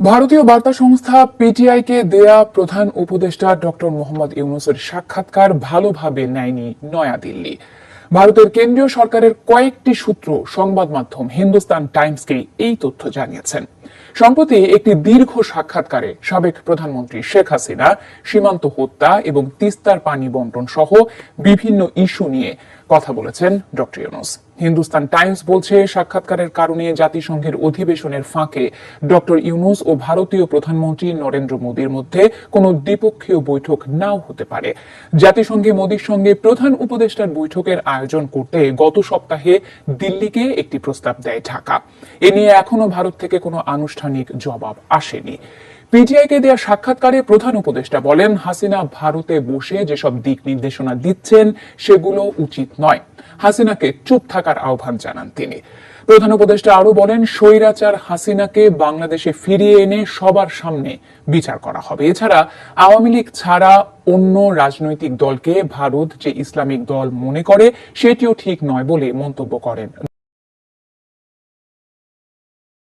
ভারতীয় বার্তা সংস্থা পিটিআইকে দেয়া প্রধান উপদেষ্টা ডক্টর মোহাম্মদ ইউনুসের সাক্ষাৎকার ভালোভাবে নেয়নি নয়াদিল্লি। ভারতের কেন্দ্রীয় সরকারের কয়েকটি সূত্র সংবাদ মাধ্যম হিন্দুস্তান টাইমসকে এই তথ্য জানিয়েছেন। সম্প্রতি একটি দীর্ঘ সাক্ষাৎকারে সাবেক প্রধানমন্ত্রী শেখ হাসিনা, সীমান্ত হত্যা এবং তিস্তার পানি বন্টন সহ বিভিন্ন ইস্যু নিয়ে কথা বলেছেন ডক্টর ইউনুস। হিন্দুস্তান টাইমস বলছে, সাক্ষাৎকারের কারণে জাতিসংঘের অধিবেশনের ফাঁকে ডক্টর ইউনুস ও ভারতীয় প্রধানমন্ত্রী নরেন্দ্র মোদীর মধ্যে কোনো দ্বিপক্ষীয় বৈঠক নাও হতে পারে। জাতিসংঘে মোদীর সঙ্গে প্রধান উপদেষ্টার বৈঠকের আয়োজন করতে গত সপ্তাহে দিল্লিকে একটি প্রস্তাব দেয় ঢাকা। এ নিয়ে এখনও ভারত থেকে কোনো আনুষ্ঠানিক জবাব আসেনি। পিটিআইকে দেয়া সাক্ষাৎকারে প্রধান উপদেষ্টা বলেন, হাসিনা ভারতে বসে যেসব দিক নির্দেশনা দিচ্ছেন, সেগুলো উচিত নয়। হাসিনাকে চুপ থাকার আহ্বান জানান তিনি। প্রধান উপদেষ্টা আরও বলেন, স্বৈরাচার হাসিনাকে বাংলাদেশে ফিরিয়ে এনে সবার সামনে বিচার করা হবে। এছাড়া, আওয়ামী লীগ ছাড়া অন্য রাজনৈতিক দলকে ভারত যে ইসলামিক দল মনে করে, সেটিও ঠিক নয় বলে মন্তব্য করেন।